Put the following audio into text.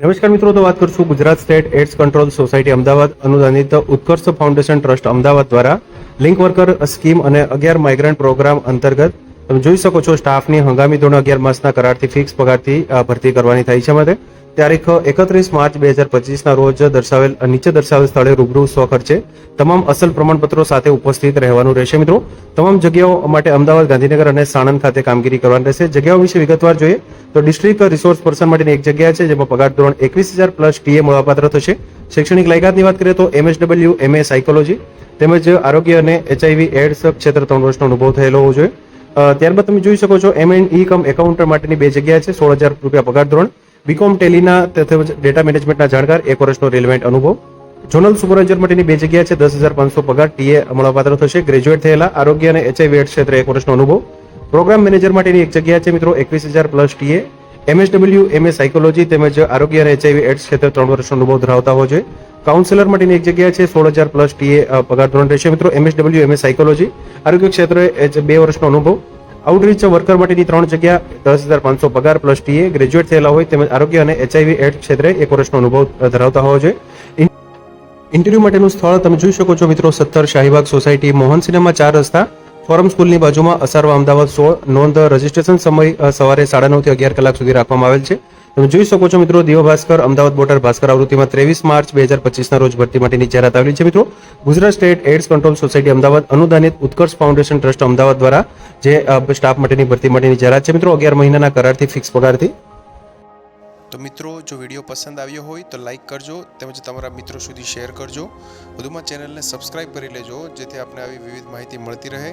નમસ્કાર મિત્રો, તો વાત કરશું Gujarat state AIDS control society Ahmedabad અનુદાનિત Utkarsh foundation trust Ahmedabad દ્વારા લિંક વર્કર સ્કીમ અને અગિયાર માઇગ્રન્ટ પ્રોગ્રામ અંતર્ગત તમે જોઈ શકો છો, સ્ટાફની હંગામી ધોરણ અગિયાર માસના કરારથી ફિક્સ પગારથી ભરતી કરવાની થાય છે માટે તારીખ એકત્રીસ માર્ચ બે હજાર પચીસના રોજ દર્શાવેલ નીચે દર્શાવેલ સ્થળે રૂબરૂ સ્વખર્ચે તમામ અસલ પ્રમાણપત્રો સાથે ઉપસ્થિત રહેવાનું રહેશે મિત્રો. તમામ જગ્યાઓ માટે અમદાવાદ, ગાંધીનગર અને સાણંદ ખાતે કામગીરી કરવાની રહેશે. જગ્યાઓ વિશે વિગતવાર જોઈએ તો ડિસ્ટ્રિક્ટ રિસોર્સ પર્સન માટેની એક જગ્યા છે, જેમાં પગાર ધોરણ એકવીસ હજાર પ્લસ ટીએ મળવાપાત્ર થશે. શૈક્ષણિક લાયકાતની વાત કરીએ તો એમએસડબલ્યુ, એમએ સાયકોલોજી તેમજ આરોગ્ય અને એચઆઈવી એડ્સ ક્ષેત્ર ત્રણ વર્ષનો અનુભવ થયેલો હોવો જોઈએ. ત્યારબાદ તમે જોઈ શકો છો એમ એન્ડ ઈ કમ એકાઉન્ટર માટેની બે જગ્યા છે સોળ હજાર રૂપિયા પગાર ધોરણ. બીકોમ ટેલીના તથા ડેટા મેનેજમેન્ટના જાણકાર, એક વર્ષનો રિલેવન્ટ અનુભવ. જોનલ સુપરવાઇઝર માટેની બે જગ્યા છે, દસ હજાર પાંચસો પગાર ટીએ મળવાપાત્ર થશે. ગ્રેજ્યુએટ થયેલા આરોગ્ય અને એચઆઈવી એડ્સ ક્ષેત્રે એક વર્ષનો અનુભવ. પ્રોગ્રામ મેનેજર માટેની એક જગ્યા છે, મિત્રો, એકવીસ હજાર plus TA MSW MA psychology તેમજ આરોગ્ય અને એચઆઈવી એડ્સ ક્ષેત્રે ત્રણ વર્ષનો અનુભવ ધરાવતા હોય છે. કાઉન્સિલર માટેની એક જગ્યા છે સોળ હજાર પ્લસ ટીએ પગાર ધોરણ રહેશે. મિત્રો એમએસડબલ્યુ એમએ સાયકોલોજી આરોગ્ય ક્ષેત્રે બે વર્ષનો અનુભવ. આઉટરીચ વર્કર માટેની ત્રણ જગ્યા, દસ હજાર પાંચસો પગાર પ્લસ ટીએ ગ્રેજ્યુએટ થયેલા હોય તેમજ આરોગ્ય અને એચઆઈવી એડ્સ ક્ષેત્રે એક વર્ષનો અનુભવ ધરાવતા હોય ઇન્ટરવ્યૂ ઇન્ટરવ્યુ માટેનું સ્થળ તમે જોઈ શકો છો મિત્રો, સત્તર શાહીબાગ સોસાયટી, મોહન સિનેમા ચાર રસ્તા. ફોરમ સ્કૂલની બાજુમાં અસારવા અમદાવાદ સોળ નોંધ રજીસ્ટ્રેશન સમય સવારે સાડા નવથી અગિયાર કલાક સુધી રાખવામાં આવેલ છે. તમે જોઈ શકો છો મિત્રો દિવ્ય ભાસ્કર અમદાવાદ બોર્ડર ભાસ્કર આવૃત્તિમાં ત્રેવીસ માર્ચ બે હજાર પચીસના રોજ ભરતી માટેની જાહેરાત આવેલી છે મિત્રો. Gujarat state AIDS control society Ahmedabad અનુદાનિત Utkarsh foundation trust Ahmedabad દ્વારા જે સ્ટાફ માટેની ભરતી માટેની જાહેરાત છે મિત્રો. અગિયાર મહિનાના કરારથી ફિક્સ પગારથી. તો મિત્રો, જો વીડિયો પસંદ આવ્યો હોય તો લાઈક કરજો, તેમજ તમારા મિત્રો સુધી શેર કરજો. વધુમાં ચેનલને સબસ્ક્રાઇબ કરી લેજો, જેથી આપણે આવી વિવિધ માહિતી મળતી રહે.